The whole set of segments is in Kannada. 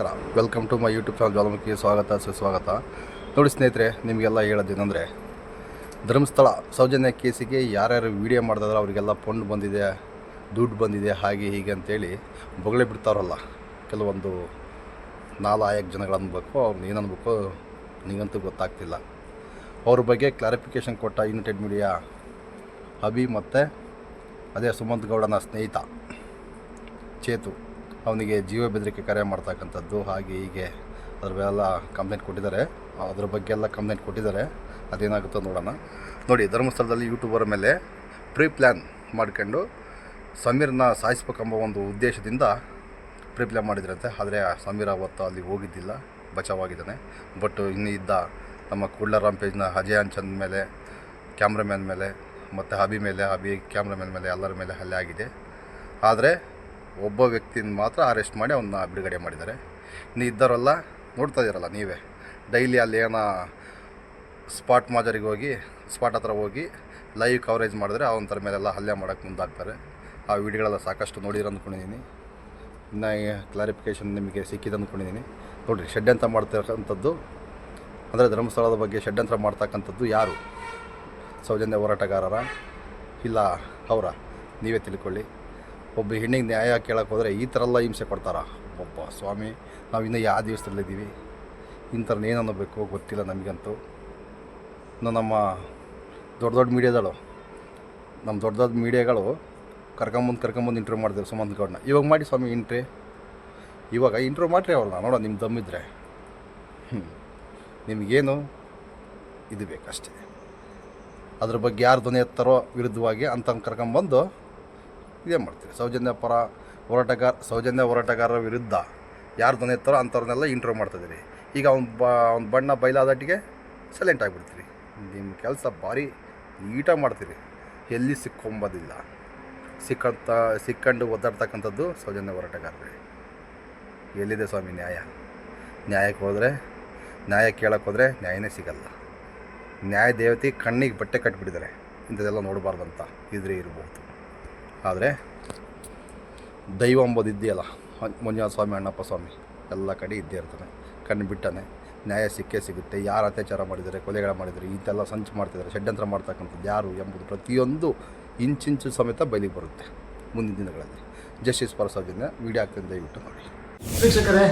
ನಮಸ್ಕಾರ. Welcome to my YouTube channel Jwalamukhi ಸ್ವಾಗತ, ಸುಸ್ವಾಗತ. ನೋಡಿ ಸ್ನೇಹಿತರೆ, ನಿಮಗೆಲ್ಲ ಹೇಳೋದೇನೆಂದರೆ, ಧರ್ಮಸ್ಥಳ ಸೌಜನ್ಯ ಕೇಸಿಗೆ ಯಾರ್ಯಾರು ವೀಡಿಯೋ ಮಾಡಿದ್ರೆ ಅವರಿಗೆಲ್ಲ ಫಂಡ್ ಬಂದಿದೆ, ದುಡ್ಡು ಬಂದಿದೆ, ಹಾಗೆ ಹೀಗೆ ಅಂತೇಳಿ ಬೊಗಳೆ ಬಿಡ್ತಾರಲ್ಲ ಕೆಲವೊಂದು ನಾಲ್ಕು ಜನಗಳು ಅನ್ಬೇಕು ಅವ್ರನ್ನ ಏನು ಅನ್ಬೇಕು, ನಿಗಂತೂ ಗೊತ್ತಾಗ್ತಿಲ್ಲ. ಅವ್ರ ಬಗ್ಗೆ ಕ್ಲಾರಿಫಿಕೇಷನ್ ಕೊಟ್ಟ ಯುನೈಟೆಡ್ ಮೀಡಿಯಾ ಅಭಿ ಮತ್ತು ಅದೇ ಸುಮಂತ್ ಗೌಡನ ಸ್ನೇಹಿತ, ಚೇತು. ಅವನಿಗೆ ಜೀವ ಬೆದರಿಕೆ ಕರೆ ಮಾಡ್ತಕ್ಕಂಥದ್ದು, ಹಾಗೆ ಹೀಗೆ ಅದ್ರ ಮೇಲೆಲ್ಲ ಕಂಪ್ಲೇಂಟ್ ಕೊಟ್ಟಿದ್ದಾರೆ. ಅದ್ರ ಬಗ್ಗೆ ಎಲ್ಲ ಕಂಪ್ಲೇಂಟ್ ಕೊಟ್ಟಿದ್ದಾರೆ. ಅದೇನಾಗುತ್ತೋ ನೋಡೋಣ. ನೋಡಿ, ಧರ್ಮಸ್ಥಳದಲ್ಲಿ ಯೂಟ್ಯೂಬರ್ ಮೇಲೆ ಪ್ರೀ ಪ್ಲ್ಯಾನ್ ಮಾಡ್ಕೊಂಡು ಸಮೀರ್ನ ಸಾಯಿಸ್ಬೇಕೆಂಬ ಒಂದು ಉದ್ದೇಶದಿಂದ ಪ್ರೀ ಪ್ಲ್ಯಾನ್ ಮಾಡಿದ್ರಂತೆ. ಆದರೆ ಸಮೀರ್ ಅವತ್ತು ಅಲ್ಲಿ ಹೋಗಿದ್ದಿಲ್ಲ. ಬಚಾವಾಗಿದ್ದಾನೆ. ಬಟ್ ಇನ್ನು ಇದ್ದ ನಮ್ಮ ಕುಡ್ಲರಾಮ್ ಪೇಜ್ನ ಅಜಯ್ ಚಂದ್ ಮೇಲೆ ಕ್ಯಾಮ್ರಾಮ್ಯಾನ್ ಮೇಲೆ, ಮತ್ತು ಹಬಿ ಮೇಲೆ ಹಬಿ ಕ್ಯಾಮ್ರಾಮ್ಯಾನ್ ಮೇಲೆ ಎಲ್ಲರ ಮೇಲೆ ಹಲ್ಲೆ ಆಗಿದೆ. ಆದರೆ ಒಬ್ಬ ವ್ಯಕ್ತಿನ ಮಾತ್ರ ಅರೆಸ್ಟ್ ಮಾಡಿ ಅವನ್ನ ಬಿಡುಗಡೆ ಮಾಡಿದ್ದಾರೆ. ಇನ್ನು ಇದ್ದವರೆಲ್ಲ, ನೋಡ್ತಾ ಇದ್ದೀರಲ್ಲ ನೀವೇ. ಡೈಲಿ ಅಲ್ಲಿ ಏನೋ ಸ್ಪಾಟ್ ಮಾಜರಿಗೆ ಹೋಗಿ, ಸ್ಪಾಟ್ ಹತ್ರ ಹೋಗಿ ಲೈವ್ ಕವರೇಜ್ ಮಾಡಿದ್ರೆ ಅವನ ಮೇಲೆಲ್ಲ ಹಲ್ಲೆ ಮಾಡೋಕ್ಕೆ ಮುಂದಾಗ್ತಾರೆ. ಆ ವಿಡಿಯೋಗಳೆಲ್ಲ ಸಾಕಷ್ಟು ನೋಡಿರೋ ಅಂದ್ಕೊಂಡಿದ್ದೀನಿ. ಇನ್ನು ಕ್ಲಾರಿಫಿಕೇಷನ್ ನಿಮಗೆ ಸಿಕ್ಕಿದೆ ಅಂದ್ಕೊಂಡಿದ್ದೀನಿ. ನೋಡಿರಿ, ಷಡ್ಯಂತ್ರ ಮಾಡ್ತಿರ್ತಕ್ಕಂಥದ್ದು ಅಂದರೆ ಧರ್ಮಸ್ಥಳದ ಬಗ್ಗೆ ಷಡ್ಯಂತ್ರ ಮಾಡ್ತಕ್ಕಂಥದ್ದು ಯಾರು? ಸೌಜನ್ಯ ಹೋರಾಟಗಾರರ, ಇಲ್ಲ ಅವರ? ನೀವೇ ತಿಳ್ಕೊಳ್ಳಿ. ಒಬ್ಬ ಹೆಣ್ಣಿಗೆ ನ್ಯಾಯ ಕೇಳಕ್ಕೆ ಹೋದರೆ ಈ ಥರ ಎಲ್ಲ ಹಿಂಸೆ ಕೊಡ್ತಾರ? ಒಬ್ಬ ಸ್ವಾಮಿ, ನಾವು ಇನ್ನೂ ಯಾವ ದಿವಸದಲ್ಲಿದ್ದೀವಿ ಇಂಥರನ್ನ ಏನು ಅನ್ನಬೇಕು ಗೊತ್ತಿಲ್ಲ ನಮಗಂತೂ. ಇನ್ನು ನಮ್ಮ ದೊಡ್ಡ ದೊಡ್ಡ ಮೀಡಿಯಾದಳು, ನಮ್ಮ ದೊಡ್ಡ ದೊಡ್ಡ ಮೀಡಿಯಾಗಳು ಕರ್ಕೊಂಬಂದು ಕರ್ಕೊಂಬಂದು ಇಂಟ್ರ್ಯೂ ಮಾಡಿದ್ರು ಸುಮಂತ್ ಗೌಡನ. ಇವಾಗ ಮಾಡಿ ಸ್ವಾಮಿ ಇಂಟ್ರಿ ಇವಾಗ ಇಂಟ್ರ್ಯೂ ಮಾಡಿರಿ ಅವ್ರನ್ನ, ನೋಡೋ ನಿಮ್ಮ ದಮ್ಮಿದ್ರೆ ಹ್ಞೂ ನಿಮಗೇನು ಇದು ಬೇಕಷ್ಟೇ. ಅದ್ರ ಬಗ್ಗೆ ಯಾರು ಧ್ವನಿ ಎತ್ತಾರೋ ವಿರುದ್ಧವಾಗಿ ಅಂತ ಕರ್ಕೊಂಬಂದು ಇದೇ ಮಾಡ್ತೀರಿ ಸೌಜನ್ಯ ಪರ ಹೋರಾಟಗಾರ, ಸೌಜನ್ಯ ಹೋರಾಟಗಾರರ ವಿರುದ್ಧ ಯಾರು ಧ್ವನಿ ಎತ್ತಾರೋ ಅಂಥವ್ರನ್ನೆಲ್ಲ ಇಂಟ್ರೋ ಮಾಡ್ತಿದ್ದೀರಿ ಈಗ ಅವ್ನು ಬ, ಅವ್ನ ಬಣ್ಣ ಬಯಲಾದಟ್ಟಿಗೆ ಸೈಲೆಂಟ್ ಆಗಿಬಿಡ್ತೀರಿ ನಿಮ್ಮ ಕೆಲಸ ಭಾರಿ ನೀಟಾಗಿ ಮಾಡ್ತೀರಿ. ಎಲ್ಲಿ ಸಿಕ್ಕೊಂಬೋದಿಲ್ಲ. ಸಿಕ್ಕಂತ, ಸಿಕ್ಕಂಡು ಒದ್ದಾಡ್ತಕ್ಕಂಥದ್ದು ಸೌಜನ್ಯ ಹೋರಾಟಗಾರರೇ. ಎಲ್ಲಿದೆ ಸ್ವಾಮಿ ನ್ಯಾಯ? ನ್ಯಾಯಕ್ಕೆ ಹೋದರೆ, ನ್ಯಾಯ ಕೇಳಕ್ಕೆ ಹೋದರೆ ನ್ಯಾಯನೇ ಸಿಗಲ್ಲ. ನ್ಯಾಯ ದೇವತೆ ಕಣ್ಣಿಗೆ ಬಟ್ಟೆ ಕಟ್ಟಿಬಿಟ್ಟಿದ್ದಾರೆ ಇಂಥದ್ದೆಲ್ಲ ನೋಡಬಾರ್ದಂತ ಇದ್ರೆ ಇರ್ಬೋದು. ಆದರೆ ದೈವ ಅಂಬೋದು ಇದೆಯಲ್ಲ ಮಂಜುನಾಥ ಸ್ವಾಮಿ ಅಣ್ಣಪ್ಪ ಸ್ವಾಮಿ, ಎಲ್ಲ ಕಡೆ ಇದ್ದೇ ಇರ್ತಾನೆ. ಕಣ್ಣು ಬಿಟ್ಟಾನೆ ನ್ಯಾಯ ಸಿಕ್ಕೇ ಸಿಗುತ್ತೆ. ಯಾರು ಅತ್ಯಾಚಾರ ಮಾಡಿದರೆ ಕೊಲೆಗಳ ಮಾಡಿದರೆ ಇಂಥೆಲ್ಲ ಸಂಚು ಮಾಡ್ತಿದ್ದಾರೆ, ಷಡ್ಯಂತ್ರ ಮಾಡ್ತಕ್ಕಂಥದ್ದು ಯಾರು ಎಂಬುದು ಪ್ರತಿಯೊಂದು ಇಂಚಿಂಚು ಸಮೇತ ಬಯಲಿಗೆ ಬರುತ್ತೆ ಮುಂದಿನ ದಿನಗಳಲ್ಲಿ. ಜಸ್ಟಿಸ್ ಪರಸಾದಿನ ವಿಡಿಯೋ ಆಗ್ತದೆ ದಯವಿಟ್ಟು ನೋಡಿ. ವೀಕ್ಷಕರೇ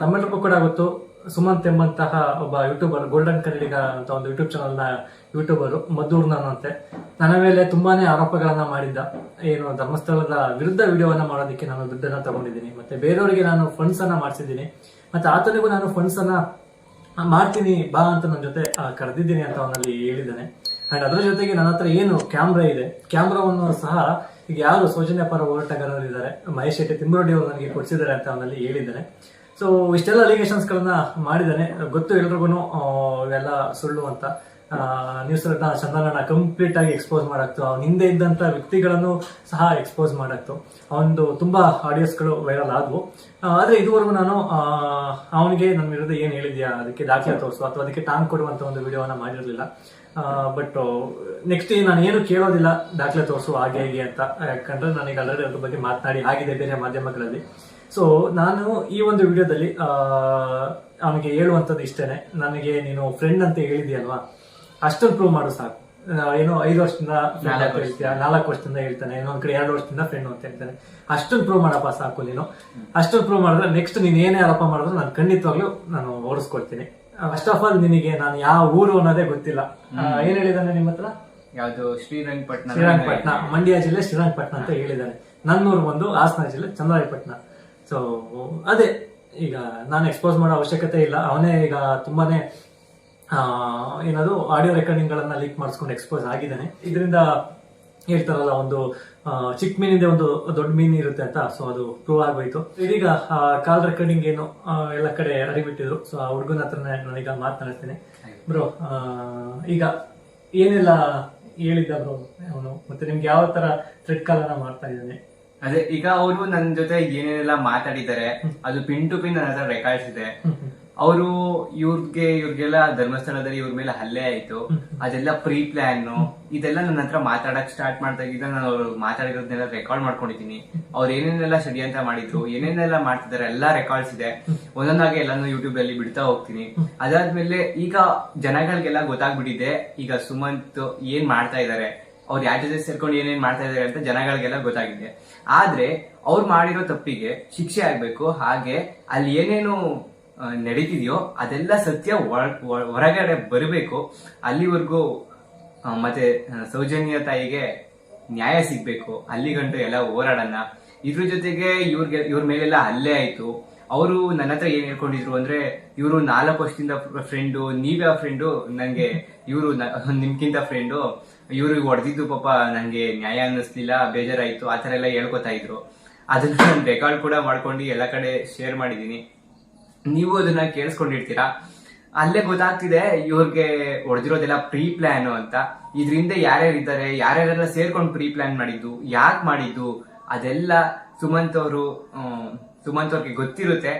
ತಮ್ಮೆಲ್ಲರಿಗೂ ಕೂಡ ಗೊತ್ತು ಸುಮಂತ್ ಎಂಬಂತಹ ಒಬ್ಬ ಯೂಟ್ಯೂಬರ್ ಗೋಲ್ಡನ್ ಕನ್ನಡಿಗ ಅಂತ ಒಂದು ಯೂಟ್ಯೂಬ್ ಚಾನಲ್ನ ಯೂಟ್ಯೂಬರ್ ನನ್ನಂತೆ ನನ್ನ ಮೇಲೆ ತುಂಬಾನೇ ಆರೋಪಗಳನ್ನ ಮಾಡಿದ್ದ. ಏನು, ಧರ್ಮಸ್ಥಳದ ವಿರುದ್ಧ ವಿಡಿಯೋವನ್ನ ಮಾಡೋದಕ್ಕೆ ನಾನು ದುಡ್ಡನ್ನ ತಗೊಂಡಿದ್ದೀನಿ. ಮತ್ತೆ ಬೇರೆಯವರಿಗೆ ನಾನು ಫಂಡ್ಸ್ ಅನ್ನ ಮಾಡಿಸಿದ್ದೀನಿ. ಮತ್ತೆ ಆತನಿಗೂ ನಾನು ಫಂಡ್ಸ್ ಅನ್ನ ಮಾಡ್ತೀನಿ, ಬಾ ಅಂತ ನನ್ನ ಜೊತೆ ಕರೆದಿದ್ದೀನಿ ಅಂತ ಅವನಲ್ಲಿ ಹೇಳಿದ್ದಾನೆ. ಅಂಡ್ ಅದರ ಜೊತೆಗೆ ನನ್ನ ಹತ್ರ ಏನು ಕ್ಯಾಮ್ರಾ ಇದೆ, ಕ್ಯಾಮ್ರಾವನ್ನು ಸಹ ಈಗ ಯಾರು ಸೌಜನ್ಯ ಪರ ಹೋರಾಟಗಾರರು ಇದ್ದಾರೆ ಮಹೇಶ್ ಶೆಟ್ಟಿ ತಿಮ್ಮರೊಡ್ಡಿ ಅವರು ನನಗೆ ಕೊಡಿಸಿದ್ದಾರೆ ಅಂತ ಅವನಲ್ಲಿ ಹೇಳಿದ್ದಾನೆ. ಸೊ ಇಷ್ಟೆಲ್ಲ ಅಲಿಗೇಷನ್ಸ್ ಗಳನ್ನ ಮಾಡಿದ್ದಾನೆ. ಗೊತ್ತು ಎಲ್ರಿಗೂ ಇವೆಲ್ಲ ಸುಳ್ಳು ಅಂತ. ನ್ಯೂಸ್ ಚಂದನನ ಕಂಪ್ಲೀಟ್ ಆಗಿ ಎಕ್ಸ್ಪೋಸ್ ಮಾಡಾಕ್ತು. ಅವನ ಹಿಂದೆ ಇದ್ದಂತ ವ್ಯಕ್ತಿಗಳನ್ನು ಸಹ ಎಕ್ಸ್ಪೋಸ್ ಮಾಡಾಕ್ತು. ಅವನದು ತುಂಬಾ ಆಡಿಯೋಸ್ಗಳು ವೈರಲ್ ಆದವು. ಆದರೆ ಇದುವರೆಗೂ ನಾನು ಅವನಿಗೆ ನನ್ನ ವಿರುದ್ಧ ಏನ್ ಹೇಳಿದ್ಯಾ, ಅದಕ್ಕೆ ದಾಖಲೆ ತೋರಿಸು, ಅಥವಾ ಅದಕ್ಕೆ ಟಾಂಗ್ ಕೊಡುವಂತ ಒಂದು ವಿಡಿಯೋವನ್ನ ಮಾಡಿರಲಿಲ್ಲ. ಬಟ್ ನೆಕ್ಸ್ಟ್ ನಾನು ಏನು ಕೇಳೋದಿಲ್ಲ, ದಾಖಲೆ ತೋರಿಸು, ಹಾಗೆ ಹೀಗೆ ಅಂತ. ಯಾಕಂದ್ರೆ ನನಗೆ ಆಲ್ರೆಡಿ ಅದ್ರ ಬಗ್ಗೆ ಮಾತನಾಡಿ, ಆಗಿದೆ ಬೇರೆ ಮಾಧ್ಯಮಗಳಲ್ಲಿ. ಸೊ ನಾನು ಈ ಒಂದು ವಿಡಿಯೋದಲ್ಲಿ ಅವನಿಗೆ ಹೇಳುವಂಥದ್ದು ಇಷ್ಟೇನೆ. ನನಗೆ ನೀನು ಫ್ರೆಂಡ್ ಅಂತ ಹೇಳಿದ್ಯಲ್ವಾ ಅಷ್ಟೊಂದು ಪ್ರೂವ್ ಮಾಡು ಸಾಕು. ಏನು ಐದು ವರ್ಷದಿಂದ ನಾಲ್ಕು ವರ್ಷದಿಂದ ಹೇಳ್ತಾನೆ ಇನ್ನೊಂದ್ ಕಡೆ ಎರಡು ವರ್ಷದಿಂದ ಫ್ರೆಂಡ್ ಅಂತ ಹೇಳ್ತಾನೆ. ಅಷ್ಟೊಂದು ಪ್ರೂವ್ ಮಾಡಪ್ಪ ಸಾಕು ನೀನು. ಅಷ್ಟೊಂದು ಪ್ರೂವ್ ಮಾಡಿದ್ರೆ ನೆಕ್ಸ್ಟ್ ನೀನ್ ಏನೇ ಆರೋಪ ಮಾಡಿದ್ರು ನಾನು ಖಂಡಿತವಾಗ್ಲೂ ನಾನು ಓಡಿಸ್ಕೊಳ್ತೀನಿ. ಫಸ್ಟ್ ಆಫ್ ಆಲ್ ನಿನಗೆ ನಾನು ಯಾವ ಊರು ಅನ್ನೋದೇ ಗೊತ್ತಿಲ್ಲ. ಏನ್ ಹೇಳಿದಾನೆ ನಿಮ್ಮ ಹತ್ರ? ಯಾವುದು ಶ್ರೀರಂಗಪಟ್ಟಣ ಶ್ರೀರಂಗಪಟ್ಟಣ ಮಂಡ್ಯ ಜಿಲ್ಲೆ ಶ್ರೀರಂಗಪಟ್ಟಣ ಅಂತ ಹೇಳಿದ್ದಾನೆ. ನನ್ನೂರು ಬಂದು ಹಾಸನ ಜಿಲ್ಲೆ ಚಂದ್ರಾಯಪಟ್ಟಣ ಸೊ ಅದೇ, ಈಗ ನಾನು ಎಕ್ಸ್ಪೋಸ್ ಮಾಡೋ ಅವಶ್ಯಕತೆ ಇಲ್ಲ. ಅವನೇ ಈಗ ತುಂಬಾನೇ ಏನದು ಆಡಿಯೋ ರೆಕಾರ್ಡಿಂಗ್ ಗಳನ್ನ ಲೀಕ್ ಮಾಡಿಸ್ಕೊಂಡು ಎಕ್ಸ್ಪೋಸ್ ಆಗಿದ್ದಾನೆ. ಇದರಿಂದ ಹೇಳ್ತಾರಲ್ಲ, ಒಂದು ಚಿಕ್ಕ ಮೀನಿಂದ ಒಂದು ದೊಡ್ಡ ಮೀನು ಇರುತ್ತೆ ಅಂತ. ಸೊ ಅದು ಪ್ರೂವ್ ಆಗೋಯ್ತು. ಇದೀಗ ಕಾಲ್ ರೆಕಾರ್ಡಿಂಗ್ ಏನು ಎಲ್ಲ ಕಡೆ ಅರಿಬಿಟ್ಟಿದ್ರು ಸೊ ಆ ಹುಡುಗನ ಹತ್ರ ನಾನೀಗ ಮಾತನಾಡ್ತೀನಿ ಬ್ರೋ ಈಗ ಏನೆಲ್ಲ ಹೇಳಿದ್ದ ಬ್ರೋ ಅವನು? ಮತ್ತೆ ನಿಮ್ಗೆ ಯಾವ ತರ ಥ್ರೆಡ್ ಕಾಲನ್ನ ಮಾಡ್ತಾ ಇದ್ದಾನೆ? ಅದೇ ಈಗ ಅವರು ನನ್ನ ಜೊತೆ ಏನೇನೆಲ್ಲ ಮಾತಾಡಿದ್ದಾರೆ ಅದು ಪಿನ್ ಟು ಪಿನ್ ನನ್ನ ಹತ್ರ ರೆಕಾರ್ಡ್ಸ್ ಇದೆ. ಅವರು ಇವ್ರಿಗೆ ಇವ್ರಿಗೆಲ್ಲ ಧರ್ಮಸ್ಥಳದಲ್ಲಿ ಇವ್ರ ಮೇಲೆ ಹಲ್ಲೆ ಆಯ್ತು. ಅದೆಲ್ಲ ಪ್ರೀ ಪ್ಲಾನ್ ಇದೆಲ್ಲ ನನ್ನ ಹತ್ರ ಮಾತಾಡಕ್ ಸ್ಟಾರ್ಟ್ ಮಾಡ್ದಾಗಿದ್ದ ನಾನು ಅವ್ರು ಮಾತಾಡಿರೋದನ್ನೆಲ್ಲ ರೆಕಾರ್ಡ್ ಮಾಡ್ಕೊಂಡಿದ್ದೀನಿ. ಅವ್ರು ಏನೇನೆಲ್ಲ ಷಡ್ಯಂತ್ರ ಮಾಡಿದ್ರು ಏನೇನೆಲ್ಲ ಮಾಡ್ತಿದ್ದಾರೆ ಎಲ್ಲಾ ರೆಕಾರ್ಡ್ಸ್ ಇದೆ. ಒಂದೊಂದಾಗಿ ಎಲ್ಲಾನು ಯೂಟ್ಯೂಬ್ ಅಲ್ಲಿ ಬಿಡ್ತಾ ಹೋಗ್ತೀನಿ. ಅದಾದ್ಮೇಲೆ ಈಗ ಜನಗಳಿಗೆಲ್ಲ ಗೊತ್ತಾಗ್ಬಿಟ್ಟಿದೆ ಈಗ ಸುಮಂತ್ ಏನ್ ಮಾಡ್ತಾ ಇದ್ದಾರೆ ಅವ್ರು ಯಾರ ಜೊತೆ ಸೇರ್ಕೊಂಡು ಏನೇನ್ ಮಾಡ್ತಾ ಇದಾರೆ ಅಂತ ಜನಗಳಿಗೆಲ್ಲ ಗೊತ್ತಾಗಿದೆ. ಆದ್ರೆ ಅವ್ರು ಮಾಡಿರೋ ತಪ್ಪಿಗೆ ಶಿಕ್ಷೆ ಆಗ್ಬೇಕು, ಹಾಗೆ ಅಲ್ಲಿ ಏನೇನು ನಡೀತಿದೆಯೋ ಅದೆಲ್ಲ ಸತ್ಯ ಹೊರಗಡೆ ಬರಬೇಕು. ಅಲ್ಲಿವರೆಗೂ ಮತ್ತೆ ಸೌಜನ್ಯ ತಾಯಿಗೆ ನ್ಯಾಯ ಸಿಗ್ಬೇಕು. ಅಲ್ಲಿ ಗಂಟು ಎಲ್ಲ ಹೋರಾಡೋಣ. ಇದ್ರ ಜೊತೆಗೆ ಇವ್ರಿಗೆ, ಇವ್ರ ಮೇಲೆಲ್ಲ ಹಲ್ಲೆ ಆಯ್ತು. ಅವರು ನನ್ನ ಹತ್ರ ಏನ್ ಹೇಳ್ಕೊಂಡಿದ್ರು ಅಂದ್ರೆ, ಇವರು ನಾಲ್ಕು ವರ್ಷದಿಂದ ಫ್ರೆಂಡು, ನೀವೇ ಫ್ರೆಂಡು, ನಂಗೆ ಇವರು ನಿಮ್ಗಿಂತ ಫ್ರೆಂಡು ಇವ್ರಿಗೆ ಹೊಡೆದಿದ್ದು ಪಾಪ, ನಂಗೆ ನ್ಯಾಯ ಅನ್ನಿಸ್ಲಿಲ್ಲ, ಬೇಜಾರಾಯ್ತು, ಆ ಥರ ಎಲ್ಲ ಹೇಳ್ಕೊತಾ ಇದ್ರು. ಅದನ್ನ ನಾನು ರೆಕಾರ್ಡ್ ಕೂಡ ಮಾಡ್ಕೊಂಡು ಎಲ್ಲ ಕಡೆ ಶೇರ್ ಮಾಡಿದ್ದೀನಿ ನೀವು ಅದನ್ನ ಕೇಳಿಸ್ಕೊಂಡಿರ್ತೀರಾ? ಅಲ್ಲೇ ಗೊತ್ತಾಗ್ತಿದೆ, ಇವ್ರಿಗೆ ಹೊಡೆದಿರೋದೆಲ್ಲ ಪ್ರೀ ಪ್ಲಾನ್ ಅಂತ. ಇದರಿಂದ ಯಾರ್ಯಾರು ಇದ್ದಾರೆ, ಯಾರ್ಯಾರೆಲ್ಲ ಸೇರ್ಕೊಂಡು ಪ್ರೀ ಪ್ಲಾನ್ ಮಾಡಿದ್ದು, ಯಾಕೆ ಮಾಡಿದ್ದು, ಅದೆಲ್ಲ ಸುಮಂತ್ ಅವರು ಸುಮಂತ್ ಅವ್ರಿಗೆ ಗೊತ್ತಿರುತ್ತೆ.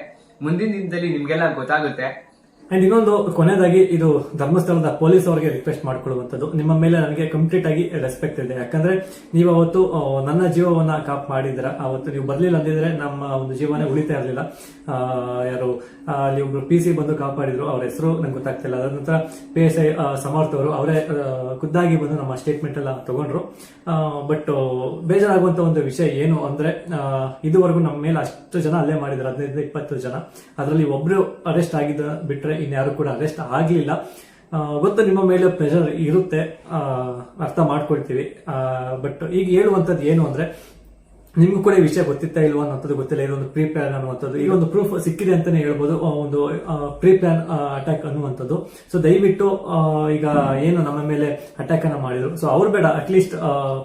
ಮುಂದಿನ ದಿನದಲ್ಲಿ ನಿಮ್ಗೆಲ್ಲ ಗೊತ್ತಾಗುತ್ತೆ. ಅಂಡ್ ಇನ್ನೊಂದು ಕೊನೆಯದಾಗಿ ಇದು ಧರ್ಮಸ್ಥಳದ ಪೊಲೀಸ್ ಅವರಿಗೆ ರಿಕ್ವೆಸ್ಟ್ ಮಾಡ್ಕೊಳ್ಳುವಂಥದ್ದು ನಿಮ್ಮ ಮೇಲೆ ನನಗೆ ಕಂಪ್ಲೀಟ್ ಆಗಿ ರೆಸ್ಪೆಕ್ಟ್ ಇದೆ. ಯಾಕಂದ್ರೆ ನೀವು ಅವತ್ತು ನನ್ನ ಜೀವವನ್ನ ಕಾಪ್ ಮಾಡಿದ್ರ ಅವತ್ತು ನೀವು ಬರ್ಲಿಲ್ಲ ಅಂದಿದ್ರೆ ನಮ್ಮ ಒಂದು ಜೀವನ ಉಳಿತಾ ಇರಲಿಲ್ಲ. ಯಾರು ಅಲ್ಲಿ ಒಬ್ರು ಪಿ ಸಿ ಬಂದು ಕಾಪಾಡಿದ್ರು. ಅವ್ರ ಹೆಸರು ನಂಗೆ ಗೊತ್ತಾಗ್ತಿಲ್ಲ. ಅದರ ನಂತರ ಪಿ ಎಸ್ ಐ ಸಮರ್ಥ ಅವರು ಅವರೇ ಖುದ್ದಾಗಿ ಬಂದು ನಮ್ಮ ಸ್ಟೇಟ್ಮೆಂಟ್ ಎಲ್ಲ ತಗೊಂಡ್ರು. ಬಟ್ ಬೇಜಾರಾಗುವಂತ ಒಂದು ವಿಷಯ ಏನು ಅಂದ್ರೆ ಇದುವರೆಗೂ ನಮ್ಮ ಮೇಲೆ ಅಷ್ಟು ಜನ ಅಲ್ಲೇ ಮಾಡಿದ್ರು. ಹದಿನೈದು ಇಪ್ಪತ್ತು ಜನ. ಅದರಲ್ಲಿ ಒಬ್ರು ಅರೆಸ್ಟ್ ಆಗಿದ್ದ ಬಿಟ್ರೆ ಇನ್ಯಾರು ಕೂಡ ಅರೆಸ್ಟ್ ಆಗ್ಲಿಲ್ಲ. ಗೊತ್ತು ನಿಮ್ಮ ಮೇಲೆ ಪ್ರೆಷರ್ ಇರುತ್ತೆ. ಅರ್ಥ ಮಾಡ್ಕೊಳ್ತೀವಿ. ಬಟ್ ಈಗ ಹೇಳುವಂಥದ್ದು ಏನು ಅಂದ್ರೆ, ನಿಮ್ಗೂ ಕೂಡ ಈ ವಿಷಯ ಗೊತ್ತಿತ್ತಾ ಇಲ್ವಾ ಅನ್ನೋದು ಗೊತ್ತಿಲ್ಲ. ಇದೊಂದು ಪ್ರೀ ಪ್ಲಾನ್ ಅನ್ನುವಂಥದ್ದು. ಈ ಒಂದು ಪ್ರೂಫ್ ಸಿಕ್ಕಿದೆ ಅಂತಾನೆ ಹೇಳ್ಬೋದು. ಒಂದು ಪ್ರೀ ಪ್ಲಾನ್ ಅಟ್ಯಾಕ್ ಅನ್ನುವಂಥದ್ದು. ಸೊ ದಯವಿಟ್ಟು ಈಗ ಏನು ನಮ್ಮ ಮೇಲೆ ಅಟ್ಯಾಕ್ ಅನ್ನ ಮಾಡಿದ್ರು. ಸೊ ಅವ್ರು ಬೇಡ. ಅಟ್ಲೀಸ್ಟ್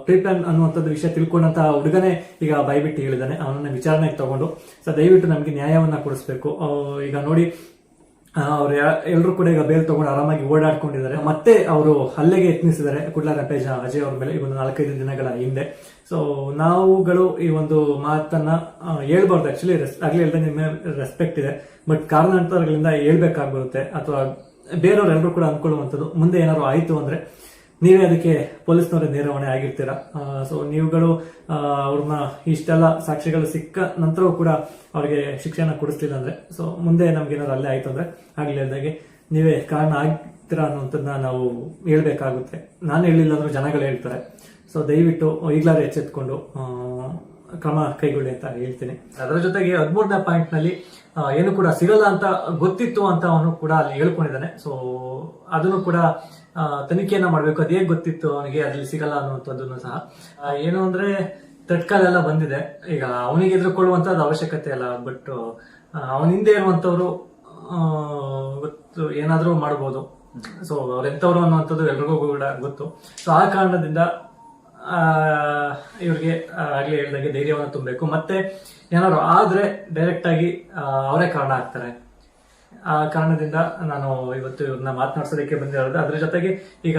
ಪ್ರೀ ಪ್ಲಾನ್ ಅನ್ನುವಂಥದ್ದು ವಿಷಯ ತಿಳ್ಕೊಂಡಂತ ಹುಡುಗನೇ ಈಗ ಬೈಬಿಟ್ಟು ಹೇಳಿದಾನೆ. ಅವನನ್ನ ವಿಚಾರಣೆಗೆ ತಗೊಂಡು. ಸೊ ದಯವಿಟ್ಟು ನಮಗೆ ನ್ಯಾಯವನ್ನ ಕೊಡಿಸ್ಬೇಕು. ಈಗ ನೋಡಿ ಅವ್ರು ಎಲ್ಲರೂ ಕೂಡ ಈಗ ಬೇಲ್ ತಗೊಂಡು ಆರಾಮಾಗಿ ಓಡಾಡ್ಕೊಂಡಿದ್ದಾರೆ. ಮತ್ತೆ ಅವರು ಹಲ್ಲೆಗೆ ಯತ್ನಿಸಿದ್ದಾರೆ. ಕುಡ್ಲ ರಪೇಜ ಅಜಯ್ ಅವ್ರ ಮೇಲೆ ಈ ಒಂದು ನಾಲ್ಕೈದು ದಿನಗಳ ಹಿಂದೆ. ಸೊ ನಾವುಗಳು ಈ ಒಂದು ಮಾತನ್ನ ಹೇಳ್ಬಾರ್ದು ಆಕ್ಚುಲಿ ಆಗ್ಲಿ ಹೇಳ್ದೆ, ನಿಮ್ಮ ರೆಸ್ಪೆಕ್ಟ್ ಇದೆ. ಬಟ್ ಕಾರಣಾಂತರಗಳಿಂದ ಹೇಳ್ಬೇಕಾಗ್ಬರುತ್ತೆ ಅಥವಾ ಬೇರೆಯವ್ರೆಲ್ಲರೂ ಕೂಡ ಅನ್ಕೊಳ್ಳುವಂಥದ್ದು ಮುಂದೆ ಏನಾದ್ರು ಆಯ್ತು ಅಂದ್ರೆ ನೀವೇ ಅದಕ್ಕೆ ಪೊಲೀಸ್ನವರೇ ನೇರವಣೆ ಆಗಿರ್ತೀರಾ? ಸೊ ನೀವುಗಳು ಅವ್ರನ್ನ ಇಷ್ಟೆಲ್ಲ ಸಾಕ್ಷಿಗಳು ಸಿಕ್ಕ ನಂತರವೂ ಕೂಡ ಅವ್ರಿಗೆ ಶಿಕ್ಷಣ ಕೊಡಿಸ್ಲಿಲ್ಲ ಅಂದ್ರೆ ಸೊ ಮುಂದೆ ನಮ್ಗೆ ಏನಾದ್ರು ಅಲ್ಲೇ ಆಯ್ತು ಅಂದ್ರೆ ಆಗ್ಲಿ ಹೇಳ್ದಾಗೆ ನೀವೇ ಕಾರಣ ಆಗ್ತೀರಾ ಅನ್ನೋದನ್ನ ನಾವು ಹೇಳ್ಬೇಕಾಗುತ್ತೆ. ನಾನು ಹೇಳಿಲ್ಲ ಅಂದ್ರೆ ಜನಗಳು ಹೇಳ್ತಾರೆ. ಸೊ ದಯವಿಟ್ಟು ಈಗಲಾದ್ರೆ ಎಚ್ಚೆತ್ಕೊಂಡು ಕ್ರಮ ಕೈಗೊಳ್ಳಿ ಅಂತ ಹೇಳ್ತೀನಿ. ಅದರ ಜೊತೆಗೆ ಹದಿಮೂರನೇ ಪಾಯಿಂಟ್ನಲ್ಲಿ ಏನು ಕೂಡ ಸಿಗಲ್ಲ ಅಂತ ಗೊತ್ತಿತ್ತು ಅಂತ ಅವನು ಕೂಡ ಅಲ್ಲಿ ಹೇಳ್ಕೊಂಡಿದ್ದಾನೆ. ಸೊ ಅದನ್ನು ಕೂಡ ತನಿಖೆಯನ್ನ ಮಾಡಬೇಕು. ಅದೇ ಗೊತ್ತಿತ್ತು? ಅವನಿಗೆ ಅದ್ರಲ್ಲಿ ಸಿಗಲ್ಲ ಅನ್ನುವಂಥದ್ದನ್ನು ಸಹ. ಏನು ಅಂದ್ರೆ ತಟ್ಕಾಲೆಲ್ಲ ಬಂದಿದೆ. ಈಗ ಅವನಿಗೆ ಎದುರುಕೊಳ್ಳುವಂತದ್ದು ಅವಶ್ಯಕತೆ ಇಲ್ಲ ಬಟ್ ಅವನ ಹಿಂದೆ ಇರುವಂತವ್ರು ಗೊತ್ತು, ಏನಾದ್ರೂ ಮಾಡ್ಬೋದು. ಸೊ ಅವ್ರೆಂತವ್ರು ಅನ್ನುವಂಥದ್ದು ಎಲ್ರಿಗೂ ಕೂಡ ಗೊತ್ತು. ಸೊ ಆ ಕಾರಣದಿಂದ ಇವ್ರಿಗೆ ಆಗ್ಲೇ ಹೇಳ್ದಾಗೆ ಧೈರ್ಯವನ್ನು ತುಂಬಬೇಕು. ಮತ್ತೆ, ಏನಾದ್ರು ಆದ್ರೆ ಡೈರೆಕ್ಟ್ ಆಗಿ ಅವರೇ ಕಾರಣ ಆಗ್ತಾರೆ. ಆ ಕಾರಣದಿಂದ ನಾನು ಇವತ್ತು ಇವ್ರನ್ನ ಮಾತನಾಡ್ಸೋದಕ್ಕೆ ಬಂದಿರೋದು ಅದ್ರ ಜೊತೆಗೆ ಈಗ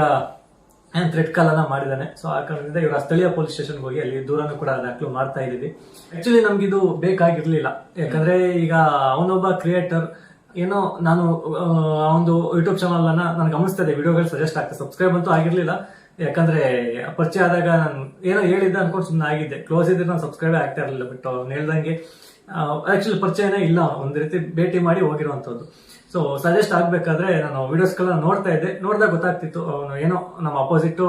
ಥ್ರೆಡ್ ಕಾಲನ್ನ ಮಾಡಿದ್ದಾನೆ ಸೊ ಆ ಕಾರಣದಿಂದ ಇವರ ಸ್ಥಳೀಯ ಪೊಲೀಸ್ ಸ್ಟೇಷನ್ಗೆ ಹೋಗಿ ಅಲ್ಲಿ ದೂರನ್ನು ಕೂಡ ದಾಖಲು ಮಾಡ್ತಾ ಇದ್ದೀವಿ. ಆಕ್ಚುಲಿ ನಮ್ಗಿದು ಬೇಕಾಗಿರ್ಲಿಲ್ಲ. ಯಾಕಂದ್ರೆ ಈಗ ಅವನೊಬ್ಬ ಕ್ರಿಯೇಟರ್ ಏನೋ ನಾನು ಒಂದು ಯೂಟ್ಯೂಬ್ ಚಾನಲ್ ಅನ್ನ ನಾನು ಗಮನಿಸ್ತಾ ಇದ್ದೆ. ವಿಡಿಯೋಗಳು ಸಜೆಸ್ಟ್ ಆಗ್ತದೆ ಸಬ್ಸ್ಕ್ರೈಬ್ ಅಂತೂ ಆಗಿರ್ಲಿಲ್ಲ. ಯಾಕಂದ್ರೆ ಪರಿಚಯ ಆದಾಗ ನಾನು ಏನೋ ಹೇಳಿದ್ದೆ ಅನ್ಕೊಂಡು ಸುಮ್ಮನೆ ಆಗಿದ್ದೆ. ಕ್ಲೋಸ್ ಇದ್ರೆ ನಾನು ಸಬ್ಸ್ಕ್ರೈಬ್ ಆಗ್ತಾ ಇರಲಿಲ್ಲ ಬಟ್ ಅವ್ನು ಹೇಳ್ದಂಗೆ ಆಕ್ಚುಲಿ ಪರಿಚಯನೇ ಇಲ್ಲ. ಒಂದು ರೀತಿ ಭೇಟಿ ಮಾಡಿ ಹೋಗಿರುವಂತದ್ದು ಸೊ ಸಜೆಸ್ಟ್ ಆಗ್ಬೇಕಾದ್ರೆ ನಾನು ವಿಡಿಯೋಸ್ಗಳನ್ನ ನೋಡ್ತಾ ಇದ್ದೆ. ನೋಡಿದಾಗ ಗೊತ್ತಾಗ್ತಿತ್ತು, ಅವನು ಏನೋ ನಮ್ಮ ಅಪೋಸಿಟ್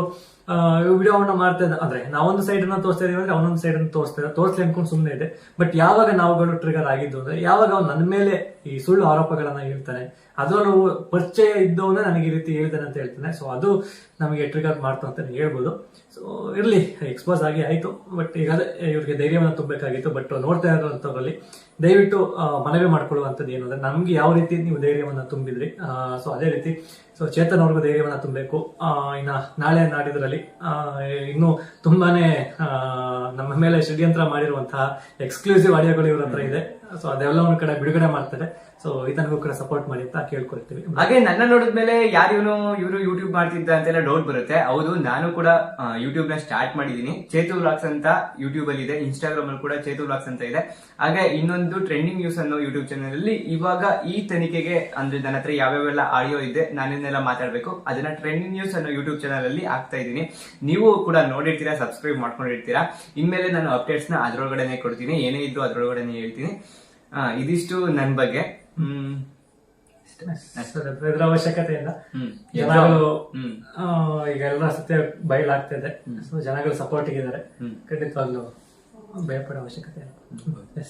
ವಿಡಿಯೋವನ್ನ ಮಾಡ್ತಾ ಅಂದ್ರೆ ನಾವೊಂದು ಸೈಡ್ ಅನ್ನ ತೋರಿಸ್ತಾ ಇದೀವಿ ಅಂದ್ರೆ ಅವನೊಂದು ಸೈಡ್ ಅನ್ನು ತೋರಿಸ್ತಾ ತೋರಿಸ್ಲಿ ಅನ್ಕೊಂಡು ಸುಮ್ಮನೆ ಇದೆ. ಬಟ್ ಯಾವಾಗ ನಾವುಗಳು ಟ್ರಿಗರ್ ಆಗಿದ್ದು ಅಂದ್ರೆ, ಯಾವಾಗ ಅವ್ನು ನನ್ನ ಮೇಲೆ ಈ ಸುಳ್ಳು ಆರೋಪಗಳನ್ನ ಹೇಳ್ತಾನೆ ಅದರಲ್ಲೂ ಪರಿಚಯ ಇದ್ದವನ್ನ ನನಗೆ ಈ ರೀತಿ ಹೇಳ್ತಾನೆ ಅಂತ ಹೇಳ್ತಾನೆ. ಸೊ ಅದು ನಮಗೆ ಟ್ರಿಗರ್ ಮಾಡ್ತು ಅಂತ ಹೇಳ್ಬೋದು. ಸೊ ಇರ್ಲಿ ಎಕ್ಸ್ಪೋಸ್ ಆಗಿ ಆಯ್ತು. ಬಟ್ ಈಗ ಇವ್ರಿಗೆ ಧೈರ್ಯವನ್ನು ತುಂಬಬೇಕಾಗಿತ್ತು. ಬಟ್ ನೋಡ್ತಾ ಇರೋಂಥವ್ರಲ್ಲಿ, ದಯವಿಟ್ಟು ಮನವಿ ಮಾಡ್ಕೊಳ್ಳುವಂಥದ್ದು ಏನು ಅಂದ್ರೆ, ನಮ್ಗೆ ಯಾವ ರೀತಿ ನೀವು ಧೈರ್ಯವನ್ನು ತುಂಬಿದ್ರಿ. ಸೊ ಅದೇ ರೀತಿ ಸೊ ಚೇತನ್ ಅವ್ರಿಗೂ ಧೈರ್ಯವನ್ನ ತುಂಬಬೇಕು. ಇನ್ನ ನಾಳೆ ನಾಡಿದ್ರಲ್ಲಿ ಇನ್ನು ತುಂಬಾನೇ ನಮ್ಮ ಮೇಲೆ ಷಡ್ಯಂತ್ರ ಮಾಡಿರುವಂತಹ ಎಕ್ಸ್ಕ್ಲೂಸಿವ್ ಆಡಿಯೋಗಳು ಇವ್ರ ಹತ್ರ ಇದೆ. ಸೊ ಅದೆಲ್ಲವನ್ನು ಕಡೆ ಬಿಡುಗಡೆ ಮಾಡ್ತಾರೆ ಸೊ ಇದನ್ಗೂ ಕೂಡ ಸಪೋರ್ಟ್ ಮಾಡಿ ಅಂತ ಕೇಳ್ಕೊಳ್ತೀವಿ. ಹಾಗೆ ನನ್ನ ನೋಡಿದ್ಮೇಲೆ ಯಾರು ಇವನು, ಇವರು ಯೂಟ್ಯೂಬ್ ಮಾಡ್ತಿದ್ದ ಅಂತೆಲ್ಲ ಡೌಟ್ ಬರುತ್ತೆ. ಹೌದು, ನಾನು ಕೂಡ ಯೂಟ್ಯೂಬ್ನ ಸ್ಟಾರ್ಟ್ ಮಾಡಿದೀನಿ ಚೇತು ವ್ಲಾಗ್ಸ್ ಅಂತ ಯೂಟ್ಯೂಬ್ ಅಲ್ಲಿ ಇದೆ. ಇನ್ಸ್ಟಾಗ್ರಾಮ್ ಅಲ್ಲಿ ಕೂಡ ಚೇತು ವ್ಲಾಗ್ಸ್ ಅಂತ ಇದೆ. ಹಾಗೆ ಇನ್ನೊಂದು ಟ್ರೆಂಡಿಂಗ್ ನ್ಯೂಸ್ ಅನ್ನೋ ಯೂಟ್ಯೂಬ್ ಚಾನಲ್ ಅಲ್ಲಿ ಇವಾಗ ಈ ತನಿಖೆಗೆ, ಅಂದ್ರೆ ನನ್ನ ಹತ್ರ ಯಾವ್ಯಾವೆಲ್ಲ ಆಡಿಯೋ ಇದೆ ನಾನೇನೆಲ್ಲ ಮಾತಾಡಬೇಕು. ಅದನ್ನ ಟ್ರೆಂಡಿಂಗ್ ನ್ಯೂಸ್ ಅನ್ನೋ ಯೂಟ್ಯೂಬ್ ಚಾನಲ್ ಅಲ್ಲಿ ಹಾಕ್ತಾ ಇದ್ದೀನಿ. ನೀವು ಕೂಡ ನೋಡಿರ್ತೀರಾ ಸಬ್ಸ್ಕ್ರೈಬ್ ಮಾಡ್ಕೊಂಡಿರ್ತೀರಾ. ಇನ್ಮೇಲೆ ನಾನು ಅಪ್ಡೇಟ್ಸ್ನ ಅದ್ರೊಳಗಡೆನೆ ಕೊಡ್ತೀನಿ. ಏನೇ ಇದ್ರು ಅದ್ರೊಳಗಡೆನೆ ಹೇಳ್ತೀನಿ. ಆ, ಇದಿಷ್ಟು ನನ್ ಬಗ್ಗೆ. ಹ್ಮ್. ಇದ್ರ ಅವಶ್ಯಕತೆ ಇಲ್ಲ. ಜನಗಳು ಆ, ಈಗ ಎಲ್ಲ ಸತ್ಯ ಬಯಲಾಗ್ತಿದೆ ಸೊ ಜನಗಳು ಸಪೋರ್ಟ್ ಇದ್ದಾರೆ. ಖಂಡಿತವಾಗ್ಲೂ ಭಯಪಡೋ ಅವಶ್ಯಕತೆ ಇಲ್ಲ.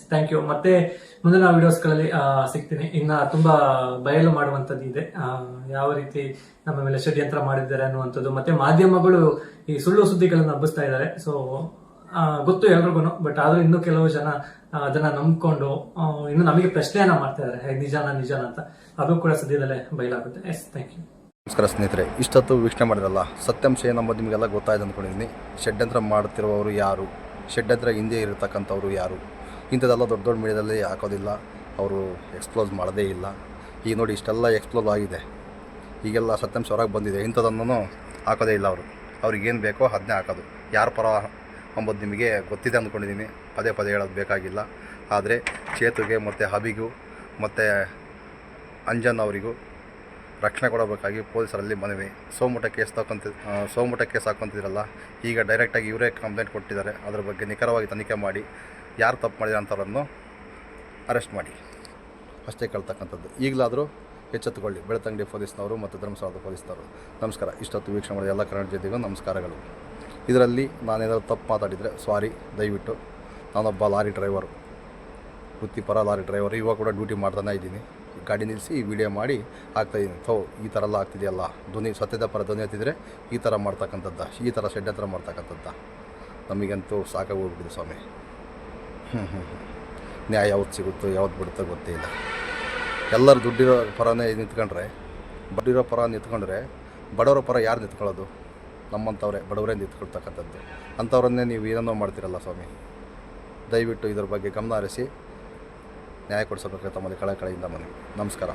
ಥ್ಯಾಂಕ್ ಯು ಮತ್ತೆ ಮುಂದಿನ ವಿಡಿಯೋಸ್ಗಳಲ್ಲಿ ಆ, ಸಿಗ್ತೀನಿ. ಇನ್ನ ತುಂಬಾ ಬಯಲು ಮಾಡುವಂತದ್ದು ಇದೆ. ಯಾವ ರೀತಿ ನಮ್ಮ ಮೇಲೆ ಷಡ್ಯಂತ್ರ ಮಾಡಿದ್ದಾರೆ ಅನ್ನುವಂಥದ್ದು. ಮತ್ತೆ ಮಾಧ್ಯಮಗಳು ಈ ಸುಳ್ಳು ಸುದ್ದಿಗಳನ್ನು ಹಬ್ಬಿಸ್ತಾ ಇದ್ದಾರೆ. ಸೊ ಗೊತ್ತು ಎಲ್ರಿಗೂ ಬಟ್ ಆದ್ರೂ ಇನ್ನೂ ಕೆಲವು ಜನ ಅದನ್ನ ನಂಬ್ಕೊಂಡು ಇನ್ನು ನಮಗೆ ಪ್ರಶ್ನೆಯನ್ನ ಮಾಡ್ತಾ ಇದಾರೆ. ಹೇ, ನಿಜಾನ ನಿಜಾನ ಅಂತ. ಅದು ಕೂಡ ಸದ್ಯದಲ್ಲೇ ಬಯಲಾಗುತ್ತೆ. ಎಸ್ ಥ್ಯಾಂಕ್ ಯು ನಮಸ್ಕಾರ ಸ್ನೇಹಿತರೆ. ಇಷ್ಟೊತ್ತು ವೀಕ್ಷಣೆ ಮಾಡಿದ್ರಲ್ಲ ಸತ್ಯಾಂಶ ಏನಂಬುದು ನಿಮಗೆಲ್ಲ ಗೊತ್ತಾಯ್ತು ಅಂದ್ಕೊಂಡಿದ್ದೀನಿ ಷಡ್ಯಂತ್ರ ಮಾಡ್ತಿರುವವರು ಯಾರು? ಷಡ್ಯಂತ್ರ ಹಿಂದೆ ಇರತಕ್ಕಂಥವ್ರು ಯಾರು? ಇಂಥದ್ದೆಲ್ಲ ದೊಡ್ಡ ದೊಡ್ಡ ಮೀಡಿಯಾದಲ್ಲಿ ಹಾಕೋದಿಲ್ಲ. ಅವರು ಎಕ್ಸ್ಪ್ಲೋಸ್ ಮಾಡೋದೇ ಇಲ್ಲ. ಈಗ ನೋಡಿ ಇಷ್ಟೆಲ್ಲ ಎಕ್ಸ್ಪ್ಲೋಸ್ ಆಗಿದೆ. ಈಗೆಲ್ಲ ಸತ್ಯಾಂಶ ಹೊರಗೆ ಬಂದಿದೆ. ಇಂಥದ್ದನ್ನು ಹಾಕೋದೇ ಇಲ್ಲ ಅವರು. ಅವ್ರಿಗೇನು ಬೇಕೋ ಅದನ್ನೇ ಹಾಕೋದು. ಯಾರ ಪರ ಅಂಬೋದು ನಿಮಗೆ ಗೊತ್ತಿದೆ ಅಂದ್ಕೊಂಡಿದ್ದೀನಿ. ಪದೇ ಪದೇ ಹೇಳೋದು ಬೇಕಾಗಿಲ್ಲ. ಆದರೆ ಚೇತುಗೆ ಮತ್ತು ಹಬಿಗೂ ಮತ್ತು ಅಂಜನ್ ಅವರಿಗೂ ರಕ್ಷಣೆ ಕೊಡಬೇಕಾಗಿ ಪೊಲೀಸರಲ್ಲಿ ಮನವಿ. ಸೋಮಟ ಕೇಸ್ ತಗೊಂತ ಸೋಮಟ ಕೇಸ್ ಹಾಕೊತಿದ್ರಲ್ಲ, ಈಗ ಡೈರೆಕ್ಟಾಗಿ ಇವರೇ ಕಂಪ್ಲೇಂಟ್ ಕೊಟ್ಟಿದ್ದಾರೆ. ಅದರ ಬಗ್ಗೆ ನಿಖರವಾಗಿ ತನಿಖೆ ಮಾಡಿ ಯಾರು ತಪ್ಪು ಮಾಡಿದ ಅಂಥವ್ರನ್ನು ಅರೆಸ್ಟ್ ಮಾಡಿ. ಅಷ್ಟೇ ಕೇಳ್ತಕ್ಕಂಥದ್ದು. ಈಗಲಾದರೂ ಎಚ್ಚೆತ್ತುಕೊಳ್ಳಿ. ಬೆಳತಂಗಡಿ ಪೊಲೀಸ್ನವರು ಮತ್ತು ಧರ್ಮಸ್ಥಳದ ಪೊಲೀಸ್ನವರು. ನಮಸ್ಕಾರ. ಇಷ್ಟೊತ್ತು ವೀಕ್ಷಣೆ ಮಾಡಿದ ಎಲ್ಲ ಕನ್ನಡ ಜೊತೆಗೂ ನಮಸ್ಕಾರಗಳು. ಇದರಲ್ಲಿ ನಾನೇನಾದರೂ ತಪ್ಪು ಮಾತಾಡಿದರೆ ಸಾರಿ ದಯವಿಟ್ಟು. ನಾನೊಬ್ಬ ಲಾರಿ ಡ್ರೈವರು, ವೃತ್ತಿಪರ ಲಾರಿ ಡ್ರೈವರ್, ಇವಾಗ ಕೂಡ ಡ್ಯೂಟಿ ಮಾಡ್ತಾನೆ ಇದ್ದೀನಿ. ಗಾಡಿ ನಿಲ್ಲಿಸಿ ವಿಡಿಯೋ ಮಾಡಿ ಹಾಕ್ತಾಯಿದ್ದೀನಿ ಥೋ, ಈ ಥರ ಎಲ್ಲ ಆಗ್ತಿದೆಯಲ್ಲ? ಧ್ವನಿ, ಸತ್ಯದ ಪರ ಧ್ವನಿ ಹತ್ತಿದ್ರೆ ಈ ಥರ ಮಾಡ್ತಕ್ಕಂಥದ್ದು, ಈ ಥರ ಷಡ್ಯಂತ್ರ ಮಾಡ್ತಕ್ಕಂಥದ್ದು. ನಮಗಂತೂ ಸಾಕಾಗಿ ಸ್ವಾಮಿ. ಹ್ಞೂ ಹ್ಞೂ ನ್ಯಾಯ ಯಾವ್ದು ಸಿಗುತ್ತೋ, ಯಾವ್ದು ಬಿಡುತ್ತೋ ಗೊತ್ತೇ ಇಲ್ಲ. ಎಲ್ಲರೂ ದುಡ್ಡಿರೋ ಪರನೇ ನಿಂತ್ಕೊಂಡ್ರೆ, ಬಡ್ಡಿರೋ ಪರ ನಿಂತ್ಕೊಂಡ್ರೆ, ಬಡವರ ಪರ ಯಾರು ನಿಂತ್ಕೊಳ್ಳೋದು? ನಮ್ಮಂಥವ್ರೆ, ಬಡವರೇ ನಿಂತ್ಕೊಳ್ತಕ್ಕಂಥದ್ದು. ಅಂಥವ್ರನ್ನೇ ನೀವು ಏನನ್ನೋ ಮಾಡ್ತೀರಲ್ಲ ಸ್ವಾಮಿ. ದಯವಿಟ್ಟು ಇದರ ಬಗ್ಗೆ ಗಮನ ಹರಿಸಿ, ನ್ಯಾಯ ಕೊಡಿಸಬೇಕು ತಮ್ಮಲ್ಲಿ ಕಳೆ ಕಳೆಯಿಂದ ಮನವಿ. ನಮಸ್ಕಾರ.